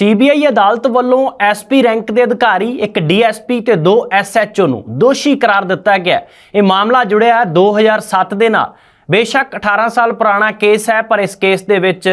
CBI ਅਦਾਲਤ ਵੱਲੋਂ SP rank ਦੇ ਅਧਿਕਾਰੀ, ਇੱਕ ਡੀਐਸਪੀ ਤੇ ਦੋ ਐਸਐਚਓ ਨੂੰ ਦੋਸ਼ੀ ਕਰਾਰ ਦਿੱਤਾ ਗਿਆ ਇਹ ਮਾਮਲਾ ਜੁੜਿਆ ਹੈ 2007 ਦੇ ਨਾਲ। ਬੇਸ਼ੱਕ 18 ਸਾਲ ਪੁਰਾਣਾ ਕੇਸ ਹੈ, ਪਰ ਇਸ ਕੇਸ ਦੇ ਵਿੱਚ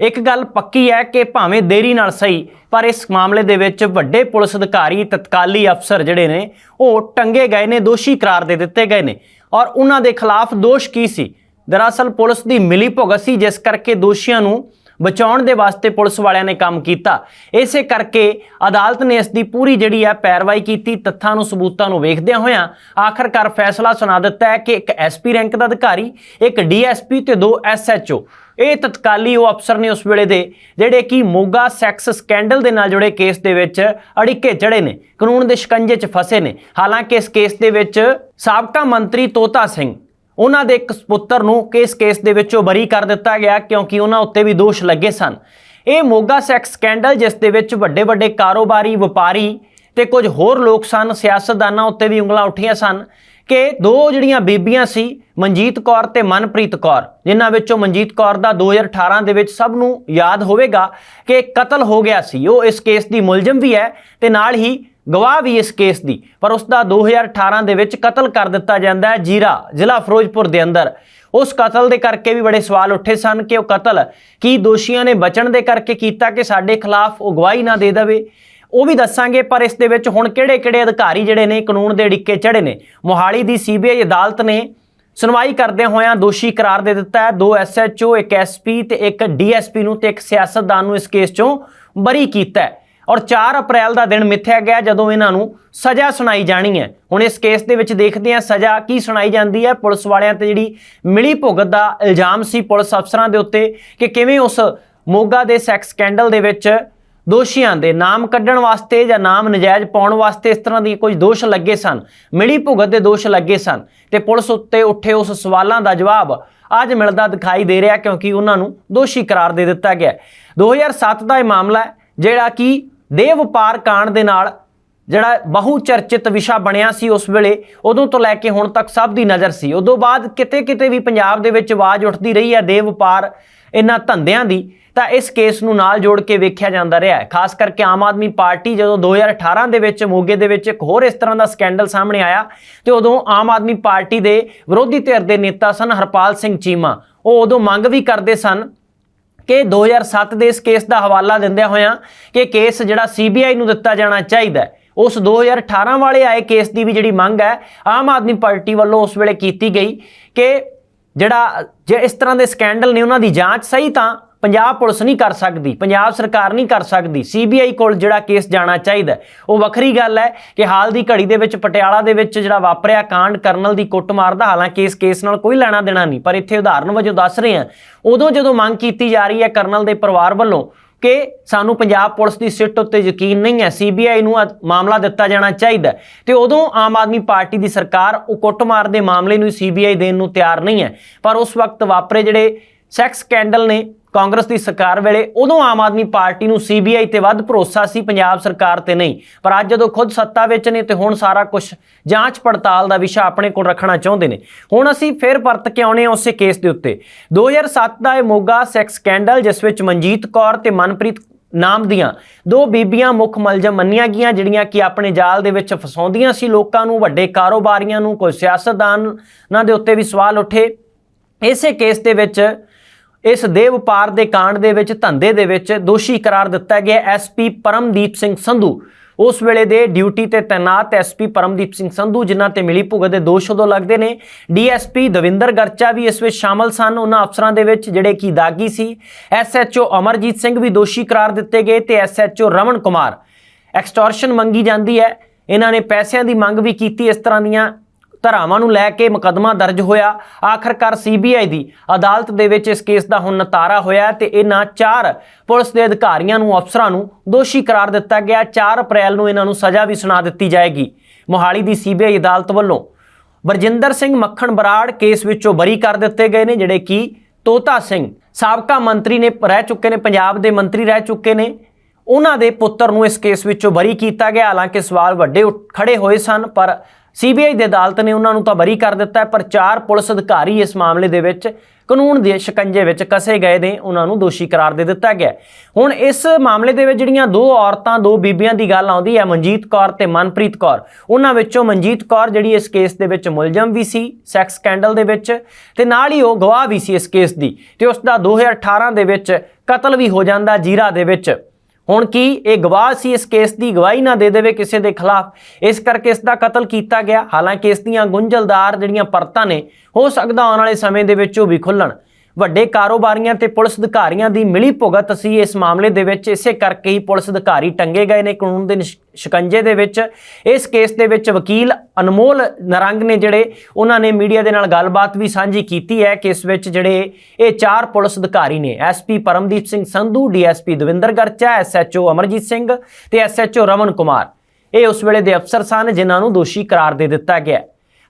ਇੱਕ ਗੱਲ ਪੱਕੀ ਹੈ ਕਿ ਭਾਵੇਂ ਦੇਰੀ ਨਾਲ ਸਹੀ, ਪਰ ਇਸ ਮਾਮਲੇ ਦੇ ਵਿੱਚ ਵੱਡੇ ਪੁਲਿਸ ਅਧਿਕਾਰੀ, ਤਤਕਾਲੀ ਅਫਸਰ ਜਿਹੜੇ ਨੇ, ਉਹ ਟੰਗੇ ਗਏ ਨੇ, ਦੋਸ਼ੀ ਕਰਾਰ ਦੇ ਦਿੱਤੇ ਗਏ ਨੇ। ਔਰ ਉਹਨਾਂ ਦੇ ਖਿਲਾਫ ਦੋਸ਼ ਕੀ ਸੀ? ਦਰਅਸਲ ਪੁਲਿਸ ਦੀ ਮਿਲੀ ਭੁਗਤ ਸੀ, ਜਿਸ ਕਰਕੇ ਦੋਸ਼ੀਆਂ ਨੂੰ ਬਚਾਉਣ ਦੇ ਵਾਸਤੇ ਪੁਲਿਸ ਵਾਲਿਆਂ ਨੇ ਕੰਮ ਕੀਤਾ। ਇਸੇ ਕਰਕੇ ਅਦਾਲਤ ਨੇ ਇਸ ਦੀ ਪੂਰੀ ਜਿਹੜੀ ਹੈ ਪੈਰਵਾਈ ਕੀਤੀ, ਤੱਥਾਂ ਨੂੰ, ਸਬੂਤਾਂ ਨੂੰ ਵੇਖਦਿਆਂ ਹੋਇਆਂ ਆਖਰਕਾਰ ਫੈਸਲਾ ਸੁਣਾ ਦਿੱਤਾ ਹੈ ਕਿ ਇੱਕ ਐਸਪੀ ਰੈਂਕ ਦਾ ਅਧਿਕਾਰੀ, ਇੱਕ ਡੀਐਸਪੀ ਤੇ ਦੋ ਐਸਐਚਓ ਇਹ ਤਤਕਾਲੀ ਉਹ ਅਫਸਰ ਨੇ ਉਸ ਵੇਲੇ ਦੇ, ਜਿਹੜੇ ਕਿ ਮੋਗਾ ਸੈਕਸ ਸਕੈਂਡਲ ਦੇ ਨਾਲ ਜੁੜੇ ਕੇਸ ਦੇ ਵਿੱਚ ਅੜਿੱਕੇ ਚੜੇ ਨੇ, ਕਾਨੂੰਨ ਦੇ ਸ਼ਿਕੰਜੇ 'ਚ ਫਸੇ ਨੇ। ਹਾਲਾਂਕਿ ਇਸ ਕੇਸ ਦੇ ਵਿੱਚ ਸਾਬਕਾ ਮੰਤਰੀ ਤੋਤਾ ਸਿੰਘ ਉਹਨਾਂ ਦੇ ਇੱਕ ਪੁੱਤਰ ਨੂੰ ਕੇਸ ਕੇਸ ਦੇ ਵਿੱਚੋਂ ਬਰੀ ਕਰ ਦਿੱਤਾ ਗਿਆ ਕਿਉਂਕਿ ਉਹਨਾਂ ਉੱਤੇ ਵੀ ਦੋਸ਼ ਲੱਗੇ ਸਨ। ਇਹ ਮੋਗਾ ਸੈਕਸ ਸਕੈਂਡਲ, ਜਿਸ ਦੇ ਵਿੱਚ ਵੱਡੇ ਵੱਡੇ ਕਾਰੋਬਾਰੀ, ਵਪਾਰੀ ਤੇ ਕੁਝ ਹੋਰ ਲੋਕ ਸਨ, ਸਿਆਸਤਦਾਨਾਂ ਉੱਤੇ ਵੀ ਉਂਗਲਾਂ ਉੱਠੀਆਂ ਸਨ ਕਿ ਦੋ ਜਿਹੜੀਆਂ ਬੀਬੀਆਂ ਸੀ, ਮਨਜੀਤ ਕੌਰ ਤੇ ਮਨਪ੍ਰੀਤ ਕੌਰ, ਜਿਨ੍ਹਾਂ ਵਿੱਚੋਂ ਮਨਜੀਤ ਕੌਰ ਦਾ 2018 ਦੇ ਵਿੱਚ ਸਭ ਨੂੰ ਯਾਦ ਹੋਵੇਗਾ ਕਿ ਕਤਲ ਹੋ ਗਿਆ ਸੀ। ਉਹ ਇਸ ਕੇਸ ਦੀ ਮੁਲਜ਼ਮ ਵੀ ਹੈ ਤੇ ਨਾਲ ਹੀ ਗਵਾਹ ਵੀ ਇਸ ਕੇਸ ਦੀ, ਪਰ ਉਸ ਦਾ 2018 ਦੇ ਵਿੱਚ ਕਤਲ ਕਰ ਦਿੱਤਾ ਜਾਂਦਾ ਹੈ ਜੀਰਾ, ਜ਼ਿਲ੍ਹਾ ਫਿਰੋਜ਼ਪੁਰ ਦੇ ਅੰਦਰ। ਉਸ ਕਤਲ ਦੇ ਕਰਕੇ ਵੀ ਬੜੇ ਸਵਾਲ ਉੱਠੇ ਸਨ ਕਿ ਉਹ ਕਤਲ ਕੀ ਦੋਸ਼ੀਆਂ ਨੇ ਬਚਣ ਦੇ ਕਰਕੇ ਕੀਤਾ ਕਿ ਸਾਡੇ ਖਿਲਾਫ ਉਹ ਗਵਾਹੀ ਨਾ ਦੇ ਦੇਵੇ। ਉਹ ਵੀ ਦੱਸਾਂਗੇ, ਪਰ ਇਸ ਦੇ ਵਿੱਚ ਹੁਣ ਕਿਹੜੇ-ਕਿਹੜੇ ਅਧਿਕਾਰੀ ਜਿਹੜੇ ਨੇ, ਕਾਨੂੰਨ ਦੇ ਡਿੱਕੇ ਚੜੇ ਨੇ। ਮੋਹਾਲੀ ਦੀ ਸੀਬੀਆਈ ਅਦਾਲਤ ਨੇ ਸੁਣਵਾਈ ਕਰਦਿਆਂ ਹੋਇਆਂ ਦੋਸ਼ੀ ਕਰਾਰ ਦੇ ਦਿੱਤਾ ਹੈ। ਦੋ ਐਸਐਚਓ ਇੱਕ ਐਸਪੀ ਤੇ ਇੱਕ ਡੀਐਸਪੀ ਨੂੰ ਤੇ ਇੱਕ ਸਿਆਸਤਦਾਨ ਨੂੰ ਇਸ ਕੇਸ ਚੋਂ ਬਰੀ ਕੀਤਾ ਹੈ। ਔਰ 4 ਅਪ੍ਰੈਲ ਦਾ ਦਿਨ ਮਿੱਥਿਆ ਗਿਆ ਜਦੋਂ ਇਹਨਾਂ ਨੂੰ ਸਜ਼ਾ ਸੁਣਾਈ ਜਾਣੀ ਹੈ। ਹੁਣ ਇਸ ਕੇਸ ਦੇ ਵਿੱਚ ਦੇਖਦੇ ਹਾਂ ਸਜ਼ਾ ਕੀ ਸੁਣਾਈ ਜਾਂਦੀ ਹੈ। ਪੁਲਿਸ ਵਾਲਿਆਂ ਤੇ ਜਿਹੜੀ ਮਿਲੀ ਭੁਗਤ ਦਾ ਇਲਜ਼ਾਮ ਸੀ ਪੁਲਿਸ ਅਫਸਰਾਂ ਦੇ ਉੱਤੇ ਕਿ ਕਿਵੇਂ ਉਸ ਮੋਗਾ ਦੇ ਸੈਕਸ ਸਕੈਂਡਲ ਦੇ ਵਿੱਚ ਦੋਸ਼ੀਆਂ ਦੇ ਨਾਮ ਕੱਢਣ ਵਾਸਤੇ ਜਾਂ ਨਾਮ ਨਜਾਇਜ਼ ਪਾਉਣ ਵਾਸਤੇ ਇਸ ਤਰ੍ਹਾਂ ਦੀ ਕੁਝ ਦੋਸ਼ ਲੱਗੇ ਸਨ। ਮਿਲੀ ਭੁਗਤ ਦੇ ਦੋਸ਼ ਲੱਗੇ ਸਨ ਤੇ ਪੁਲਿਸ ਉੱਤੇ ਉੱਠੇ ਉਸ ਸਵਾਲਾਂ ਦਾ ਜਵਾਬ ਅੱਜ ਮਿਲਦਾ ਦਿਖਾਈ ਦੇ ਰਿਹਾ ਕਿਉਂਕਿ ਉਹਨਾਂ ਨੂੰ ਦੋਸ਼ੀ ਕਰਾਰ ਦੇ ਦਿੱਤਾ ਗਿਆ। ਹੈ। 2007 ਦਾ ਇਹ ਮਾਮਲਾ ਹੈ, ਜਿਹੜਾ ਕਿ ਦੇਹ ਵਪਾਰ ਕਾਂਡ ਦੇ ਨਾਲ ਜਿਹੜਾ ਬਹੁ ਚਰਚਿਤ ਵਿਸ਼ਾ ਬਣਿਆ ਸੀ ਉਸ ਵੇਲੇ, ਉਦੋਂ ਤੋਂ ਲੈ ਕੇ ਹੁਣ ਤੱਕ ਸਭ ਦੀ ਨਜ਼ਰ ਸੀ। ਉਦੋਂ ਬਾਅਦ ਕਿਤੇ-ਕਿਤੇ ਵੀ ਪੰਜਾਬ ਦੇ ਵਿੱਚ ਆਵਾਜ਼ ਉੱਠਦੀ ਰਹੀ ਹੈ ਦੇਹ ਵਪਾਰ ਇਹਨਾਂ ਧੰਦਿਆਂ ਦੀ, ਤਾਂ ਇਸ ਕੇਸ ਨੂੰ ਨਾਲ ਜੋੜ ਕੇ ਵੇਖਿਆ ਜਾਂਦਾ ਰਿਹਾ ਹੈ। ਖਾਸ ਕਰਕੇ ਆਮ ਆਦਮੀ ਪਾਰਟੀ ਜਦੋਂ 2018 ਦੇ ਵਿੱਚ ਮੋਗੇ ਦੇ ਵਿੱਚ ਇੱਕ ਹੋਰ ਇਸ ਤਰ੍ਹਾਂ ਦਾ ਸਕੈਂਡਲ ਸਾਹਮਣੇ ਆਇਆ, ਤੇ ਉਦੋਂ ਆਮ ਆਦਮੀ ਪਾਰਟੀ ਦੇ ਵਿਰੋਧੀ ਧਿਰ ਦੇ ਨੇਤਾ ਸਨ ਹਰਪਾਲ ਸਿੰਘ ਚੀਮਾ। ਉਹ ਉਦੋਂ ਮੰਗ ਵੀ ਕਰਦੇ ਸਨ ਕਿ 2007 ਦੇ ਇਸ ਕੇਸ ਦਾ ਹਵਾਲਾ ਦਿੰਦਿਆਂ ਹੋਇਆਂ ਕਿ ਕੇਸ ਜਿਹੜਾ ਸੀਬੀਆਈ ਨੂੰ ਦਿੱਤਾ ਜਾਣਾ ਚਾਹੀਦਾ ਹੈ। ਉਸ 2018 ਵਾਲੇ ਆਏ ਕੇਸ ਦੀ ਵੀ ਜਿਹੜੀ ਮੰਗ ਹੈ, ਆਮ ਆਦਮੀ ਪਾਰਟੀ ਵੱਲੋਂ ਉਸ ਵੇਲੇ ਕੀਤੀ ਗਈ ਕਿ ਜਿਹੜਾ ਜੇ ਇਸ ਤਰ੍ਹਾਂ ਦੇ ਸਕੈਂਡਲ ਨੇ ਉਹਨਾਂ ਦੀ ਜਾਂਚ ਸਹੀ ਤਾਂ ਪੰਜਾਬ ਪੁਲਿਸ ਨਹੀਂ ਕਰ ਸਕਦੀ, ਪੰਜਾਬ ਸਰਕਾਰ ਨਹੀਂ ਕਰ ਸਕਦੀ ਸੀਬੀਆਈ ਕੋਲ ਜਿਹੜਾ ਕੇਸ ਜਾਣਾ ਚਾਹੀਦਾ ਉਹ ਵੱਖਰੀ ਗੱਲ ਹੈ ਕਿ ਹਾਲ ਦੀ ਘੜੀ ਦੇ ਵਿੱਚ ਪਟਿਆਲਾ ਦੇ ਵਿੱਚ ਜਿਹੜਾ ਵਾਪਰਿਆ ਕਾਂਡ ਕਰਨਲ ਦੀ ਕੁੱਟਮਾਰ ਦਾ, ਹਾਲਾਂਕਿ ਇਸ ਕੇਸ ਨਾਲ ਕੋਈ ਲੈਣਾ ਦੇਣਾ ਨਹੀਂ, ਪਰ ਇੱਥੇ ਉਦਾਹਰਨ ਵਜੋਂ ਦੱਸ ਰਹੇ ਹਾਂ, ਉਦੋਂ ਜਦੋਂ ਮੰਗ ਕੀਤੀ ਜਾ ਰਹੀ ਹੈ ਕਰਨਲ ਦੇ ਪਰਿਵਾਰ ਵੱਲੋਂ ਕਿ ਸਾਨੂੰ ਪੰਜਾਬ ਪੁਲਿਸ ਦੀ ਸਿੱਟ ਉੱਤੇ ਯਕੀਨ ਨਹੀਂ ਹੈ ਸੀਬੀਆਈ ਨੂੰ ਇਹ ਮਾਮਲਾ ਦਿੱਤਾ ਜਾਣਾ ਚਾਹੀਦਾ ਹੈ। ਤੇ ਉਦੋਂ ਆਮ ਆਦਮੀ ਪਾਰਟੀ ਦੀ ਸਰਕਾਰ ਉਹ ਕੁੱਟਮਾਰ ਦੇ ਮਾਮਲੇ ਨੂੰ ਸੀਬੀਆਈ ਦੇਣ ਨੂੰ ਤਿਆਰ ਨਹੀਂ ਹੈ, ਪਰ ਉਸ ਵਕਤ ਵਾਪਰੇ ਜਿਹੜੇ ਸੈਕਸ ਸਕੈਂਡਲ ਨੇ ਕਾਂਗਰਸ ਦੀ ਸਰਕਾਰ ਵੇਲੇ ਉਦੋਂ ਆਮ ਆਦਮੀ ਪਾਰਟੀ ਨੂੰ ਸੀਬੀਆਈ ਤੇ ਵੱਧ ਭਰੋਸਾ ਸੀ, ਪੰਜਾਬ ਸਰਕਾਰ ਤੇ ਨਹੀਂ। ਪਰ ਅੱਜ ਜਦੋਂ ਖੁਦ ਸੱਤਾ ਵਿੱਚ ਨੇ ਤੇ ਹੁਣ ਸਾਰਾ ਕੁਝ ਜਾਂਚ ਪੜਤਾਲ ਦਾ ਵਿਸ਼ਾ ਆਪਣੇ ਕੋਲ ਰੱਖਣਾ ਚਾਹੁੰਦੇ ਨੇ। ਹੁਣ ਅਸੀਂ ਫਿਰ ਪਰਤ ਕੇ ਆਉਣੇ ਹਾਂ ਉਸੇ ਕੇਸ ਦੇ ਉੱਤੇ। 2007 ਦਾ ਇਹ ਮੋਗਾ ਸੈਕਸ ਸਕੈਂਡਲ ਜਿਸ ਵਿੱਚ ਮਨਜੀਤ ਕੌਰ ਤੇ ਮਨਪ੍ਰੀਤ ਨਾਮ ਦੀਆਂ ਦੋ ਬੀਬੀਆਂ ਮੁੱਖ ਮਲਜ਼ਮ ਮੰਨੀਆਂ ਗਈਆਂ, ਜਿਹੜੀਆਂ ਕਿ ਆਪਣੇ ਜਾਲ ਦੇ ਵਿੱਚ ਫਸਾਉਂਦੀਆਂ ਸੀ ਲੋਕਾਂ ਨੂੰ, ਵੱਡੇ ਕਾਰੋਬਾਰੀਆਂ ਨੂੰ, ਕੋਈ ਸਿਆਸਤਦਾਨਾਂ ਦੇ ਉੱਤੇ ਵੀ ਸਵਾਲ ਉੱਠੇ। ਇਸੇ ਕੇਸ ਦੇ ਵਿੱਚ ਇਸ ਦੇ ਵਪਾਰ ਦੇ ਕਾਂਡ ਦੇ ਵਿੱਚ ਧੰਦੇ ਦੇ ਵਿੱਚ ਦੋਸ਼ੀ ਕਰਾਰ ਦਿੱਤਾ ਗਿਆ ਐਸਪੀ ਪਰਮਦੀਪ ਸਿੰਘ ਸੰਧੂ। ਉਸ ਵੇਲੇ ਦੇ ਡਿਊਟੀ ਤੇ ਤੈਨਾਤ ਐਸਪੀ ਪਰਮਦੀਪ ਸਿੰਘ ਸੰਧੂ, ਜਿਨ੍ਹਾਂ ਤੇ ਮਿਲੀ ਭੁਗਤ ਦੇ ਦੋਸ਼ ਉਦੋਂ ਲੱਗਦੇ ਨੇ। ਡੀਐਸਪੀ ਦਵਿੰਦਰ ਗਰਚਾ ਵੀ ਇਸ ਵਿੱਚ ਸ਼ਾਮਲ ਸਨ। ਉਹਨਾਂ ਅਫਸਰਾਂ ਦੇ ਵਿੱਚ ਜਿਹੜੇ ਕੀ ਦਾਗੀ ਸੀ। ਐਸਐਚਓ ਅਮਰਜੀਤ ਸਿੰਘ ਵੀ ਦੋਸ਼ੀ ਕਰਾਰ ਦਿੱਤੇ ਗਏ ਤੇ ਐਸਐਚਓ ਰਮਨ ਕੁਮਾਰ। ਐਕਸਟੋਰਸ਼ਨ ਮੰਗੀ ਜਾਂਦੀ ਹੈ। ਇਹਨਾਂ ਨੇ ਪੈਸਿਆਂ ਦੀ ਮੰਗ ਵੀ ਕੀਤੀ ਇਸ ਤਰ੍ਹਾਂ ਦੀਆਂ ਧਾਰਾਵਾਂ ਨੂੰ ਲੈ ਕੇ ਮੁਕੱਦਮਾ ਦਰਜ ਹੋਇਆ। ਆਖਰਕਾਰ ਸੀਬੀਆਈ ਦੀ ਅਦਾਲਤ ਦੇ ਵਿੱਚ ਇਸ ਕੇਸ ਦਾ ਹੁਣ ਨਤਾਰਾ ਹੋਇਆ ਤੇ ਇਹਨਾਂ ਚਾਰ ਪੁਲਿਸ ਦੇ ਅਧਿਕਾਰੀਆਂ ਨੂੰ, ਅਫਸਰਾਂ ਨੂੰ ਦੋਸ਼ੀ ਕਰਾਰ ਦਿੱਤਾ ਗਿਆ। 4 ਅਪ੍ਰੈਲ ਨੂੰ ਇਹਨਾਂ ਨੂੰ ਸਜ਼ਾ ਵੀ ਸੁਣਾ ਦਿੱਤੀ ਜਾਏਗੀ। ਮੋਹਾਲੀ ਦੀ ਸੀਬੀਆਈ ਅਦਾਲਤ ਵੱਲੋਂ ਬਰਜਿੰਦਰ ਸਿੰਘ ਮੱਖਣ ਬਰਾੜ ਕੇਸ ਵਿੱਚੋਂ ਬਰੀ ਕਰ ਦਿੱਤੇ ਗਏ ਨੇ, ਜਿਹੜੇ ਕਿ ਤੋਤਾ ਸਿੰਘ ਸਾਬਕਾ ਮੰਤਰੀ ਨੇ ਰਹਿ ਚੁੱਕੇ ਨੇ, ਪੰਜਾਬ ਦੇ ਮੰਤਰੀ ਰਹਿ ਚੁੱਕੇ ਨੇ। ਉਹਨਾਂ ਦੇ ਪੁੱਤਰ ਨੂੰ ਇਸ ਕੇਸ ਵਿੱਚੋਂ ਬਰੀ ਕੀਤਾ ਗਿਆ। ਹਾਲਾਂਕਿ ਸਵਾਲ ਵੱਡੇ ਉੱਠ- ਖੜੇ ਹੋਏ ਸਨ, ਪਰ ਸੀਬੀਆਈ ਦੀ ਅਦਾਲਤ ਨੇ ਉਹਨਾਂ ਨੂੰ ਤਾਂ ਬਰੀ ਕਰ ਦਿੱਤਾ ਪਰ ਚਾਰ ਪੁਲਿਸ ਅਧਿਕਾਰੀ ਇਸ ਮਾਮਲੇ ਦੇ ਵਿੱਚ ਕਾਨੂੰਨ ਦੇ ਸ਼ਿਕੰਜੇ ਵਿੱਚ ਕਸੇ ਗਏ ਨੇ, ਉਹਨਾਂ ਨੂੰ ਦੋਸ਼ੀ ਕਰਾਰ ਦੇ ਦਿੱਤਾ ਗਿਆ ਹੁਣ ਇਸ ਮਾਮਲੇ ਦੇ ਵਿੱਚ ਜਿਹੜੀਆਂ ਦੋ ਔਰਤਾਂ, ਦੋ ਬੀਬੀਆਂ ਦੀ ਗੱਲ ਆਉਂਦੀ ਹੈ, ਮਨਜੀਤ ਕੌਰ ਤੇ ਮਨਪ੍ਰੀਤ ਕੌਰ, ਉਹਨਾਂ ਵਿੱਚੋਂ ਮਨਜੀਤ ਕੌਰ ਜਿਹੜੀ ਇਸ ਕੇਸ ਦੇ ਵਿੱਚ ਮੁਲਜ਼ਮ ਵੀ ਸੀ, ਸੈਕਸ ਸਕੈਂਡਲ ਦੇ ਵਿੱਚ, ਤੇ ਨਾਲ ਹੀ ਉਹ ਗਵਾਹ ਵੀ ਸੀ ਇਸ ਕੇਸ ਦੀ, ਤੇ ਉਸ ਦਾ 2018 ਦੇ ਵਿੱਚ ਕਤਲ ਵੀ ਹੋ ਜਾਂਦਾ ਜੀਰਾ ਦੇ ਵਿੱਚ। ਹੁਣ ਕੀ ਇਹ ਗਵਾਹ ਸੀ? ਇਸ ਕੇਸ ਦੀ ਗਵਾਹੀ ਨਾ ਦੇ ਦੇਵੇ ਕਿਸੇ ਦੇ ਖਿਲਾਫ। ਇਸ ਕਰਕੇ ਇਸ ਦਾ ਕਤਲ ਕੀਤਾ ਗਿਆ। ਹਾਲਾਂਕਿ ਇਸ ਦੀਆਂ ਗੁੰਝਲਦਾਰ ਜਿਹੜੀਆਂ ਪਰਤਾਂ ਨੇ, ਹੋ ਸਕਦਾ ਆਉਣ ਵਾਲੇ ਸਮੇਂ ਦੇ ਵਿੱਚ ਉਹ ਵੀ ਖੁੱਲਣ। ਵੱਡੇ ਕਾਰੋਬਾਰੀਆਂ ਤੇ ਪੁਲਿਸ ਅਧਿਕਾਰੀਆਂ ਦੀ ਮਿਲੀ ਭੁਗਤ ਅਸੀਂ ਇਸ ਮਾਮਲੇ ਦੇ ਵਿੱਚ ਇਸੇ ਕਰਕੇ ਹੀ ਪੁਲਿਸ ਅਧਿਕਾਰੀ ਟੰਗੇ ਗਏ ਨੇ। ਕਾਨੂੰਨ ਦੇ ਨਿਸ਼- ਸ਼ਿਕੰਜੇ ਦੇ ਵਿੱਚ ਇਸ ਕੇਸ ਦੇ ਵਿੱਚ ਵਕੀਲ ਅਨਮੋਲ ਨਰੰਗ ਨੇ ਜਿਹੜੇ, ਉਹਨਾਂ ਨੇ ਮੀਡੀਆ ਦੇ ਨਾਲ ਗੱਲਬਾਤ ਵੀ ਸਾਂਝੀ ਕੀਤੀ ਹੈ ਕਿ ਇਸ ਵਿੱਚ ਜਿਹੜੇ ਇਹ ਚਾਰ ਪੁਲਿਸ ਅਧਿਕਾਰੀ ਨੇ SP Paramdeep Singh Sandhu DSP Davinder Garcha SHO Amarjit Singh ਤੇ ਐਸਐਚਓ ਰਮਨ ਕੁਮਾਰ। ਇਹ ਉਸ ਵੇਲੇ ਦੇ ਅਫਸਰ ਸਨ ਜਿਨ੍ਹਾਂ ਨੂੰ ਦੋਸ਼ੀ ਕਰਾਰ ਦੇ ਦਿੱਤਾ ਗਿਆ।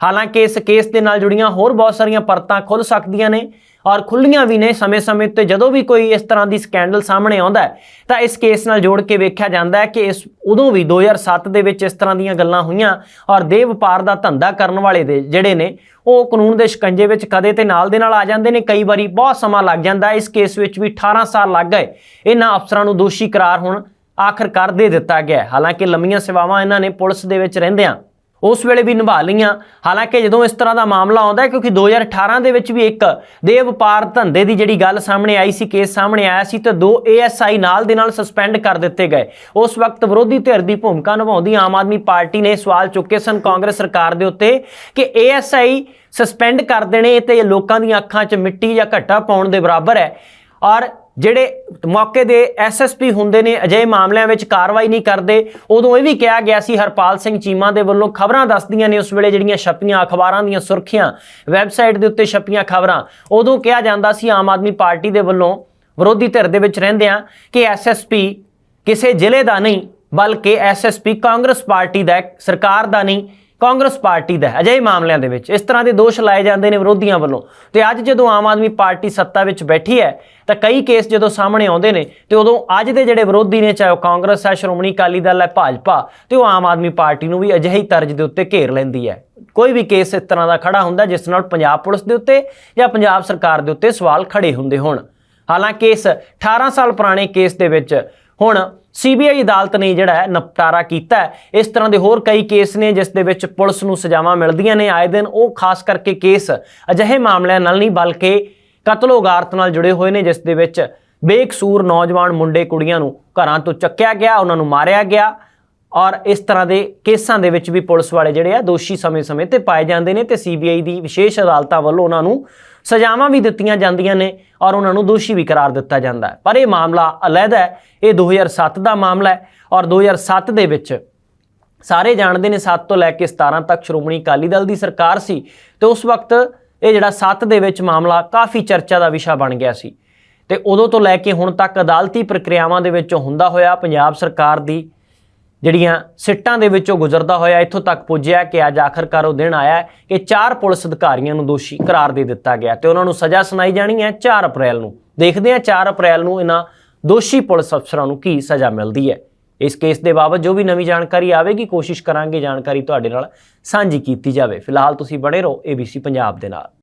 ਹਾਲਾਂਕਿ ਇਸ ਕੇਸ ਦੇ ਨਾਲ ਜੁੜੀਆਂ ਹੋਰ ਬਹੁਤ ਸਾਰੀਆਂ ਪਰਤਾਂ ਖੁੱਲ ਸਕਦੀਆਂ ਨੇ। ਔਰ ਖੁੱਲੀਆਂ ਵੀ ਨੇ ਸਮੇਂ-ਸਮੇਂ ਤੇ ਜਦੋਂ ਵੀ ਕੋਈ ਇਸ ਤਰ੍ਹਾਂ ਦੀ ਸਕੈਂਡਲ ਸਾਹਮਣੇ ਆਉਂਦਾ ਹੈ, ਤਾਂ ਇਸ ਕੇਸ ਨਾਲ ਜੋੜ ਕੇ ਵੇਖਿਆ ਜਾਂਦਾ ਹੈ ਕਿ ਇਸ ਉਦੋਂ ਵੀ 2007 ਦੇ ਵਿੱਚ ਇਸ ਤਰ੍ਹਾਂ ਦੀਆਂ ਗੱਲਾਂ ਹੋਈਆਂ ਔਰ ਦੇਹ ਵਪਾਰ ਦਾ ਧੰਦਾ ਕਰਨ ਵਾਲੇ ਦੇ ਜਿਹੜੇ ਨੇ, ਉਹ ਕਾਨੂੰਨ ਦੇ ਸ਼ਿਕੰਜੇ ਵਿੱਚ ਕਦੇ ਤੇ ਨਾਲ ਦੇ ਨਾਲ ਆ ਜਾਂਦੇ ਨੇ। ਕਈ ਵਾਰੀ ਬਹੁਤ ਸਮਾਂ ਲੱਗ ਜਾਂਦਾ ਇਸ ਕੇਸ ਵਿੱਚ ਵੀ 18 ਸਾਲ ਲੱਗ ਗਏ। ਇਹਨਾਂ ਅਫਸਰਾਂ ਨੂੰ ਦੋਸ਼ੀ ਕਰਾਰ ਹੁਣ ਆਖਰਕਾਰ ਦੇ ਦਿੱਤਾ ਗਿਆ ਹਾਲਾਂਕਿ ਲੰਮੀਆਂ ਸੇਵਾਵਾਂ ਇਹਨਾਂ ਨੇ ਪੁਲਿਸ ਦੇ ਵਿੱਚ ਰਹਿੰਦਿਆਂ ਉਸ ਵੇਲੇ ਵੀ ਨਿਭਾ ਲਈਆਂ। ਹਾਲਾਂਕਿ ਜਦੋਂ ਇਸ ਤਰ੍ਹਾਂ ਦਾ ਮਾਮਲਾ ਆਉਂਦਾ ਹੈ, ਕਿਉਂਕਿ 2018 ਦੇ ਵਿੱਚ ਵੀ ਇੱਕ ਦੇ ਵਪਾਰ ਧੰਦੇ ਦੀ ਜਿਹੜੀ ਗੱਲ ਸਾਹਮਣੇ ਆਈ ਸੀ, ਕੇਸ ਸਾਹਮਣੇ ਆਇਆ ਸੀ, ਤੇ ਦੋ ਏਐਸਆਈ ਨਾਲ ਦੇ ਨਾਲ ਸਸਪੈਂਡ ਕਰ ਦਿੱਤੇ ਗਏ। ਉਸ ਵਕਤ ਵਿਰੋਧੀ ਧਿਰ ਦੀ ਭੂਮਿਕਾ ਨਿਭਾਉਂਦੀ ਆਮ ਆਦਮੀ ਪਾਰਟੀ ਨੇ ਸਵਾਲ ਚੁੱਕੇ ਸਨ ਕਾਂਗਰਸ ਸਰਕਾਰ ਦੇ ਉੱਤੇ ਕਿ ਏਐਸਆਈ ਸਸਪੈਂਡ ਕਰ ਦੇਣੇ ਤੇ ਲੋਕਾਂ ਦੀਆਂ ਅੱਖਾਂ 'ਚ ਮਿੱਟੀ ਜਾਂ ਘੱਟਾ ਪਾਉਣ ਦੇ ਬਰਾਬਰ ਹੈ। ਔਰ ਜਿਹੜੇ ਮੌਕੇ ਦੇ ਐਸਐਸਪੀ ਹੁੰਦੇ ਨੇ, ਅਜਿਹੇ ਮਾਮਲਿਆਂ ਵਿੱਚ ਕਾਰਵਾਈ ਨਹੀਂ ਕਰਦੇ। ਉਦੋਂ ਇਹ ਵੀ ਕਿਹਾ ਗਿਆ ਸੀ, ਹਰਪਾਲ ਸਿੰਘ ਚੀਮਾ ਦੇ ਵੱਲੋਂ ਖਬਰਾਂ ਦੱਸਦੀਆਂ ਨੇ ਉਸ ਵੇਲੇ ਜਿਹੜੀਆਂ ਛਪੀਆਂ, ਅਖਬਾਰਾਂ ਦੀਆਂ ਸੁਰਖੀਆਂ, ਵੈਬਸਾਈਟ ਦੇ ਉੱਤੇ ਛਪੀਆਂ ਖਬਰਾਂ। ਉਦੋਂ ਕਿਹਾ ਜਾਂਦਾ ਸੀ, ਆਮ ਆਦਮੀ ਪਾਰਟੀ ਦੇ ਵੱਲੋਂ ਵਿਰੋਧੀ ਧਿਰ ਦੇ ਵਿੱਚ ਰਹਿੰਦਿਆਂ ਕਿ ਐਸਐਸਪੀ ਕਿਸੇ ਜ਼ਿਲ੍ਹੇ ਦਾ ਨਹੀਂ, ਬਲਕਿ ਐਸਐਸਪੀ ਕਾਂਗਰਸ ਪਾਰਟੀ ਦਾ ਸਰਕਾਰ ਦਾ ਨਹੀਂ। ਕਾਂਗਰਸ ਪਾਰਟੀ ਦਾ ਅਜਿਹੇ ਮਾਮਲਿਆਂ ਦੇ ਵਿੱਚ। ਇਸ ਤਰ੍ਹਾਂ ਦੇ ਦੋਸ਼ ਲਾਏ ਜਾਂਦੇ ਨੇ ਵਿਰੋਧੀਆਂ ਵੱਲੋਂ। ਤੇ ਅੱਜ ਜਦੋਂ ਆਮ ਆਦਮੀ ਪਾਰਟੀ ਸੱਤਾ ਵਿੱਚ ਬੈਠੀ ਹੈ, ਤਾਂ ਕਈ ਕੇਸ ਜਦੋਂ ਸਾਹਮਣੇ ਆਉਂਦੇ ਨੇ, ਤੇ ਉਦੋਂ ਅੱਜ ਦੇ ਜਿਹੜੇ ਵਿਰੋਧੀ ਨੇ, ਚਾਹੇ ਉਹ ਕਾਂਗਰਸ ਹੈ, ਸ਼੍ਰੋਮਣੀ ਅਕਾਲੀ ਦਲ ਹੈ, ਭਾਜਪਾ, ਤੇ ਉਹ ਆਮ ਆਦਮੀ ਪਾਰਟੀ ਨੂੰ ਵੀ ਅਜਿਹੀ ਤਰਜ ਦੇ ਉੱਤੇ ਘੇਰ ਲੈਂਦੀ ਹੈ। ਕੋਈ ਵੀ ਕੇਸ ਇਸ ਤਰ੍ਹਾਂ ਦਾ ਖੜਾ ਹੁੰਦਾ, ਜਿਸ ਨਾਲ ਪੰਜਾਬ ਪੁਲਿਸ ਦੇ ਉੱਤੇ ਜਾਂ ਪੰਜਾਬ ਸਰਕਾਰ ਦੇ ਉੱਤੇ ਸਵਾਲ ਖੜੇ ਹੁੰਦੇ ਹੋਣ। ਹਾਲਾਂਕਿ ਇਸ 18 ਸਾਲ ਪੁਰਾਣੇ ਕੇਸ ਦੇ ਵਿੱਚ ਹੁਣ ਸੀਬੀਆਈ ਅਦਾਲਤ ਨੇ ਜਿਹੜਾ ਹੈ ਨਿਪਟਾਰਾ ਕੀਤਾ ਇਸ ਤਰ੍ਹਾਂ ਦੇ ਹੋਰ ਕਈ ਕੇਸ ਨੇ ਜਿਸ ਦੇ ਵਿੱਚ ਪੁਲਿਸ ਨੂੰ ਸਜ਼ਾਵਾਂ ਮਿਲਦੀਆਂ ਨੇ। ਆਏ ਦਿਨ ਉਹ ਖਾਸ ਕਰਕੇ ਕੇਸ ਅਜਿਹੇ ਮਾਮਲਿਆਂ ਨਾਲ ਨਹੀਂ, ਬਲਕਿ ਕਤਲੋਗਾਰਤ ਨਾਲ ਜੁੜੇ ਹੋਏ ਨੇ, ਜਿਸ ਦੇ ਵਿੱਚ ਬੇਕਸੂਰ ਨੌਜਵਾਨ ਮੁੰਡੇ ਕੁੜੀਆਂ ਨੂੰ ਘਰਾਂ ਤੋਂ ਚੱਕਿਆ ਗਿਆ, ਉਹਨਾਂ ਨੂੰ ਮਾਰਿਆ ਗਿਆ ਔਰ ਇਸ ਤਰ੍ਹਾਂ ਦੇ ਕੇਸਾਂ ਦੇ ਵਿੱਚ ਵੀ ਪੁਲਿਸ ਵਾਲੇ ਜਿਹੜੇ ਆ ਦੋਸ਼ੀ ਸਮੇਂ-ਸਮੇਂ ਤੇ ਪਾਏ ਜਾਂਦੇ ਨੇ ਤੇ ਸੀਬੀਆਈ ਦੀ ਵਿਸ਼ੇਸ਼ ਅਦਾਲਤਾਂ ਵੱਲੋਂ ਉਹਨਾਂ ਨੂੰ ਸਜ਼ਾਵਾਂ ਵੀ ਦਿੱਤੀਆਂ ਜਾਂਦੀਆਂ ਨੇ ਔਰ ਉਹਨਾਂ ਨੂੰ ਦੋਸ਼ੀ ਵੀ ਕਰਾਰ ਦਿੱਤਾ ਜਾਂਦਾ ਹੈ। ਪਰ ਇਹ ਮਾਮਲਾ ਅਲੱਗਾ ਹੈ। ਇਹ 2007 ਦਾ ਮਾਮਲਾ ਹੈ ਔਰ 2007 ਦੇ ਵਿੱਚ ਸਾਰੇ ਜਾਣਦੇ ਨੇ 7 ਤੋਂ ਲੈ ਕੇ 17 ਤੱਕ ਸ਼੍ਰੋਮਣੀ ਅਕਾਲੀ ਦਲ ਦੀ ਸਰਕਾਰ ਸੀ ਤੇ ਉਸ ਵਕਤ ਇਹ ਜਿਹੜਾ 7 ਦੇ ਵਿੱਚ ਮਾਮਲਾ ਕਾਫੀ ਚਰਚਾ ਦਾ ਵਿਸ਼ਾ ਬਣ ਗਿਆ ਸੀ। ਤੇ ਉਦੋਂ ਤੋਂ ਲੈ ਕੇ ਹੁਣ ਤੱਕ ਅਦਾਲਤੀ ਪ੍ਰਕਿਰਿਆਵਾਂ ਦੇ ਵਿੱਚੋਂ ਹੁੰਦਾ ਹੋਇਆ ਪੰਜਾਬ ਸਰਕਾਰ ਦੀ ਜਿਹੜੀਆਂ ਸਿੱਟਾਂ ਦੇ ਵਿੱਚੋਂ ਗੁਜ਼ਰਦਾ ਹੋਇਆ, ਇੱਥੋਂ ਤੱਕ ਪੁੱਜਿਆ ਕਿ ਅੱਜ ਆਖਰਕਾਰ ਉਹ ਦਿਨ ਆਇਆ ਕਿ ਚਾਰ ਪੁਲਿਸ ਅਧਿਕਾਰੀਆਂ ਨੂੰ ਦੋਸ਼ੀ ਕਰਾਰ ਦੇ ਦਿੱਤਾ ਗਿਆ ਤੇ ਉਹਨਾਂ ਨੂੰ ਸਜ਼ਾ ਸੁਣਾਈ ਜਾਣੀ ਹੈ 4 ਅਪ੍ਰੈਲ ਨੂੰ। ਦੇਖਦੇ ਹਾਂ 4 ਅਪ੍ਰੈਲ ਨੂੰ ਇਹਨਾਂ ਦੋਸ਼ੀ ਪੁਲਿਸ ਅਫਸਰਾਂ ਨੂੰ ਕੀ ਸਜ਼ਾ ਮਿਲਦੀ ਹੈ। ਇਸ ਕੇਸ ਦੇ ਬਾਬਤ ਜੋ ਵੀ ਨਵੀਂ ਜਾਣਕਾਰੀ ਆਵੇਗੀ, ਕੋਸ਼ਿਸ਼ ਕਰਾਂਗੇ ਜਾਣਕਾਰੀ ਤੁਹਾਡੇ ਨਾਲ ਸਾਂਝੀ ਕੀਤੀ ਜਾਵੇ। ਫਿਲਹਾਲ ਤੁਸੀਂ ਬਣੇ ਰਹੋ ABC ਪੰਜਾਬ ਦੇ ਨਾਲ।